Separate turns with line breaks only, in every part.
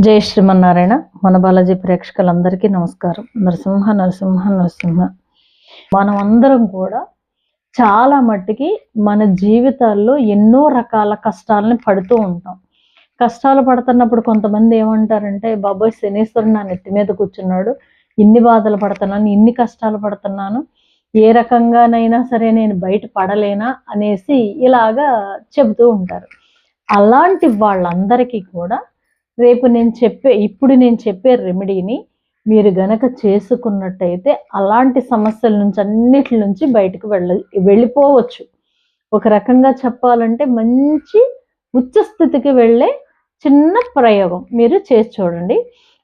జై శ్రీమన్నారాయణ. మన బాలాజీ ప్రేక్షకులందరికీ నమస్కారం. నరసింహ నరసింహ నరసింహ. మనం అందరం కూడా చాలా మట్టుకి మన జీవితాల్లో ఎన్నో రకాల కష్టాలని పడుతూ ఉంటాం. కష్టాలు పడుతున్నప్పుడు కొంతమంది ఏమంటారంటే బాబోయ్ శనీశ్వరుడు నా నెత్తి మీద కూర్చున్నాడు. ఇన్ని బాధలు పడుతున్నాను ఇన్ని కష్టాలు పడుతున్నాను. ఏ రకంగానైనా సరే నేను బయట పడలేనా? అనేసి ఇలాగా చెబుతూ ఉంటారు. అలాంటి వాళ్ళందరికీ కూడా రేపు నేను చెప్పే ఇప్పుడు నేను చెప్పే రెమెడీని మీరు గనక చేసుకున్నట్టయితే అలాంటి సమస్యల నుంచి అన్నిటి నుంచి బయటకు వెళ్ళ వెళ్ళిపోవచ్చు. ఒక రకంగా చెప్పాలంటే మంచి ఉచ్చస్థితికి వెళ్ళే చిన్న ప్రయోగం మీరు చేసి చూడండి.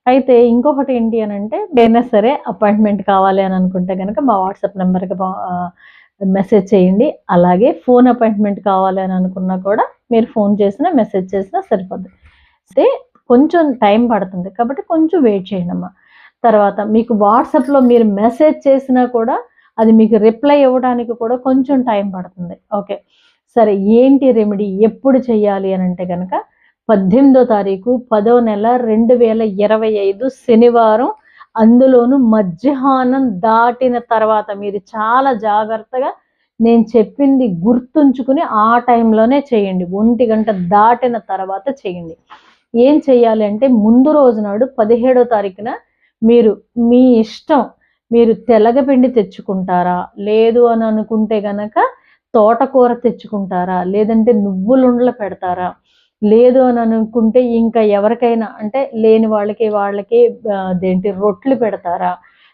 అయితే ఇంకొకటి ఏంటి అని అంటే ఏదైనా సరే అపాయింట్మెంట్ కావాలి అని అనుకుంటే కనుక మా వాట్సాప్ నెంబర్కి మెసేజ్ చేయండి. అలాగే ఫోన్ అపాయింట్మెంట్ కావాలి అని అనుకున్నా కూడా మీరు ఫోన్ చేసినా మెసేజ్ చేసినా సరిపోద్ది. అయితే కొంచెం టైం పడుతుంది. కాబట్టి కొంచెం వెయిట్ చేయండి అమ్మా. తర్వాత మీకు వాట్సాప్లో మీరు మెసేజ్ చేసినా కూడా అది మీకు రిప్లై ఇవ్వడానికి కూడా కొంచెం టైం పడుతుంది. ఓకే. సరే ఏంటి రెమెడీ? ఎప్పుడు చేయాలి అని అంటే కనుక పద్దెనిమిదో తారీఖు పదో నెల రెండు వేల ఇరవై ఐదు శనివారం అందులోనూ మధ్యాహ్నం దాటిన తర్వాత మీరు చాలా జాగ్రత్తగా నేను చెప్పింది గుర్తుంచుకుని ఆ టైంలోనే చేయండి. ఒంటి గంట దాటిన తర్వాత చేయండి. ఏం చేయాలి అంటే ముందు రోజు నాడు పదిహేడో తారీఖున మీరు మీ ఇష్టం మీరు తెలగపిండి తెచ్చుకుంటారా? లేదు అని అనుకుంటే గనక తోటకూర తెచ్చుకుంటారా? లేదంటే నువ్వులుండలు పెడతారా? లేదు అని అనుకుంటే ఇంకా ఎవరికైనా అంటే లేని వాళ్ళకి వాళ్ళకి అదేంటి రొట్లు పెడతారా?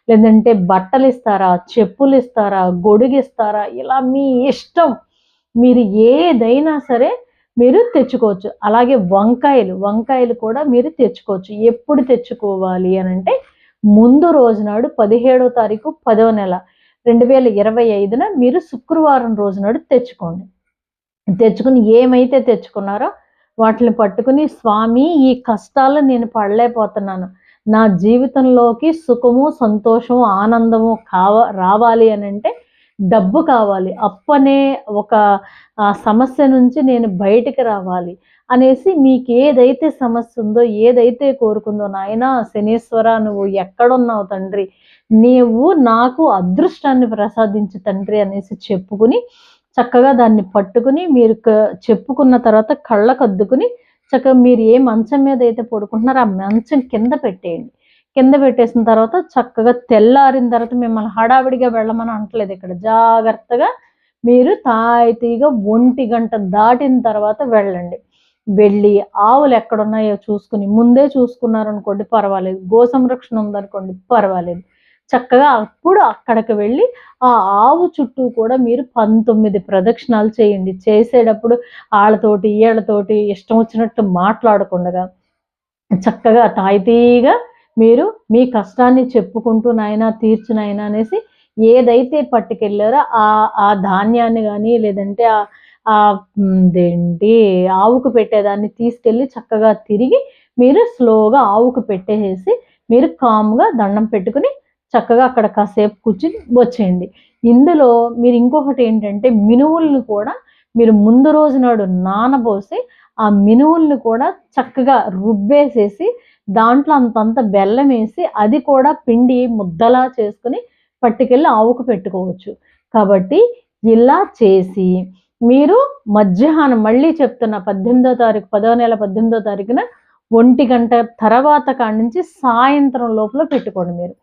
లేదంటే బట్టలు ఇస్తారా? చెప్పులు ఇస్తారా? గొడుగు ఇస్తారా? ఇలా మీ ఇష్టం. మీరు ఏదైనా సరే మీరు తెచ్చుకోవచ్చు. అలాగే వంకాయలు వంకాయలు కూడా మీరు తెచ్చుకోవచ్చు. ఎప్పుడు తెచ్చుకోవాలి అని అంటే ముందు రోజు నాడు పదిహేడో తారీఖు పదవ నెల రెండు వేల ఇరవై ఐదున మీరు శుక్రవారం రోజు నాడు తెచ్చుకోండి. తెచ్చుకుని ఏమైతే తెచ్చుకున్నారో వాటిని పట్టుకుని స్వామి ఈ కష్టాలు నేను పడలేకపోతున్నాను. నా జీవితంలోకి సుఖము సంతోషము ఆనందము కావ రావాలి అని అంటే డబ్బు కావాలి. అప్పనే ఒక సమస్య నుంచి నేను బయటికి రావాలి అనేసి మీకు ఏదైతే సమస్య ఉందో ఏదైతే కోరుకుందో నాయన శనీశ్వర నువ్వు ఎక్కడున్నావు తండ్రి? నీవు నాకు అదృష్టాన్ని ప్రసాదించు తండ్రి అనేసి చెప్పుకుని చక్కగా దాన్ని పట్టుకుని మీరు చెప్పుకున్న తర్వాత కళ్ళకద్దుకుని చక్కగా మీరు ఏ మంచం మీద అయితే పడుకుంటున్నారో ఆ మంచం కింద పెట్టేయండి. కింద పెట్టేసిన తర్వాత చక్కగా తెల్లారిన తర్వాత మిమ్మల్ని హడావిడిగా వెళ్ళమని అంటలేదు ఇక్కడ. జాగ్రత్తగా మీరు తాయితీగా ఒంటి గంట దాటిన తర్వాత వెళ్ళండి. వెళ్ళి ఆవులు ఎక్కడున్నాయో చూసుకుని ముందే చూసుకున్నారనుకోండి పర్వాలేదు. గో సంరక్షణ ఉందనుకోండి పర్వాలేదు. చక్కగా అప్పుడు అక్కడికి వెళ్ళి ఆ ఆవు చుట్టూ కూడా మీరు పంతొమ్మిది ప్రదక్షిణాలు చేయండి. చేసేటప్పుడు వాళ్ళతోటి వీళ్ళతోటి ఇష్టం వచ్చినట్టు మాట్లాడకుండా చక్కగా తాయితీగా మీరు మీ కష్టాన్ని చెప్పుకుంటూ నాయన తీర్చు అనేసి ఏదైతే పట్టుకెళ్ళారో ఆ ఆ ధాన్యాన్ని కానీ లేదంటే ఆ దేంటి ఆవుకు పెట్టేదాన్ని తీసుకెళ్ళి చక్కగా తిరిగి మీరు స్లోగా ఆవుకు పెట్టేసి మీరు కామ్గా దండం పెట్టుకుని చక్కగా అక్కడ కాసేపు కూర్చుని వచ్చేయండి. ఇందులో మీరు ఇంకొకటి ఏంటంటే మినువుల్ని కూడా మీరు ముందు రోజు నాడు నానబోసి ఆ మినువుల్ని కూడా చక్కగా రుబ్బేసేసి దాంట్లో అంతంత బెల్లం వేసి అది కూడా పిండి ముద్దలా చేసుకుని పట్టుకెళ్ళి ఆవుకు పెట్టుకోవచ్చు. కాబట్టి ఇలా చేసి మీరు మధ్యాహ్నం మళ్ళీ చెప్తున్న పద్దెనిమిదో తారీఖు పదో నెల పద్దెనిమిదో తారీఖున ఒంటి గంట తర్వాత కాడి నుంచి సాయంత్రం లోపల పెట్టుకోండి మీరు.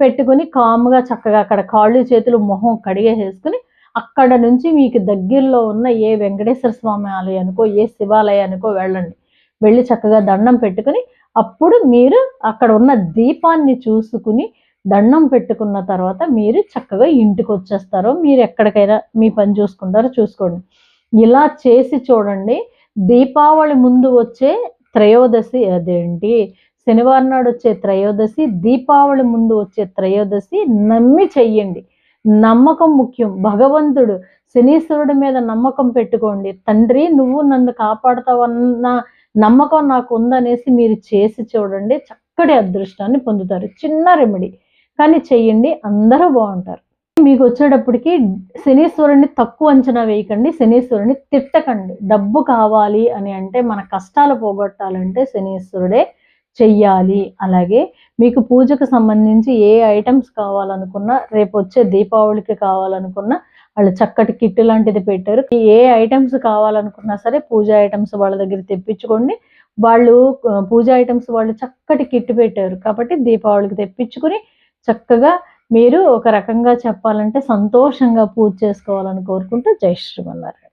పెట్టుకుని కాముగా చక్కగా అక్కడ కాళ్ళు చేతులు మొహం కడిగేసేసుకుని అక్కడ నుంచి మీకు దగ్గరలో ఉన్న ఏ వెంకటేశ్వర స్వామి ఆలయానికో ఏ శివాలయానికో వెళ్ళండి. వెళ్ళి చక్కగా దండం పెట్టుకుని అప్పుడు మీరు అక్కడ ఉన్న దీపాన్ని చూసుకుని దండం పెట్టుకున్న తర్వాత మీరు చక్కగా ఇంటికి వచ్చేస్తారో మీరు ఎక్కడికైనా మీ పని చూసుకుంటారో చూసుకోండి. ఇలా చేసి చూడండి. దీపావళి ముందు వచ్చే త్రయోదశి అదేంటి? శనివారం నాడు వచ్చే త్రయోదశి దీపావళి ముందు వచ్చే త్రయోదశి నమ్మి చెయ్యండి. నమ్మకం ముఖ్యం. భగవంతుడు శనీశ్వరుడి మీద నమ్మకం పెట్టుకోండి. తండ్రి నువ్వు నన్ను కాపాడుతావన్న నమ్మకం నాకు ఉందనేసి మీరు చేసి చూడండి. చక్కటి అదృష్టాన్ని పొందుతారు. చిన్న రెమెడీ. కానీ చెయ్యండి. అందరూ బాగుంటారు. మీకు వచ్చేటప్పటికి శనీశ్వరుణ్ణి తక్కువ అంచనా వేయకండి. శనీశ్వరుని తిట్టకండి. డబ్బు కావాలి అని అంటే మన కష్టాలు పోగొట్టాలంటే శనీశ్వరుడే చెయ్యాలి. అలాగే మీకు పూజకు సంబంధించి ఏ ఐటమ్స్ కావాలనుకున్నా రేపు వచ్చే దీపావళికి కావాలనుకున్నా వాళ్ళు చక్కటి కిట్ లాంటిది పెట్టారు. ఏ ఐటమ్స్ కావాలనుకున్నా సరే పూజ ఐటమ్స్ వాళ్ళ దగ్గర తెప్పించుకోండి. వాళ్ళు పూజా పూజ ఐటమ్స్ వాళ్ళు చక్కటి కిట్ పెట్టారు కాబట్టి దీపావళికి తెప్పించుకుని చక్కగా మీరు ఒక రకంగా చెప్పాలంటే సంతోషంగా పూజ చేసుకోవాలని కోరుకుంటూ జై శ్రీమన్నారాయణ.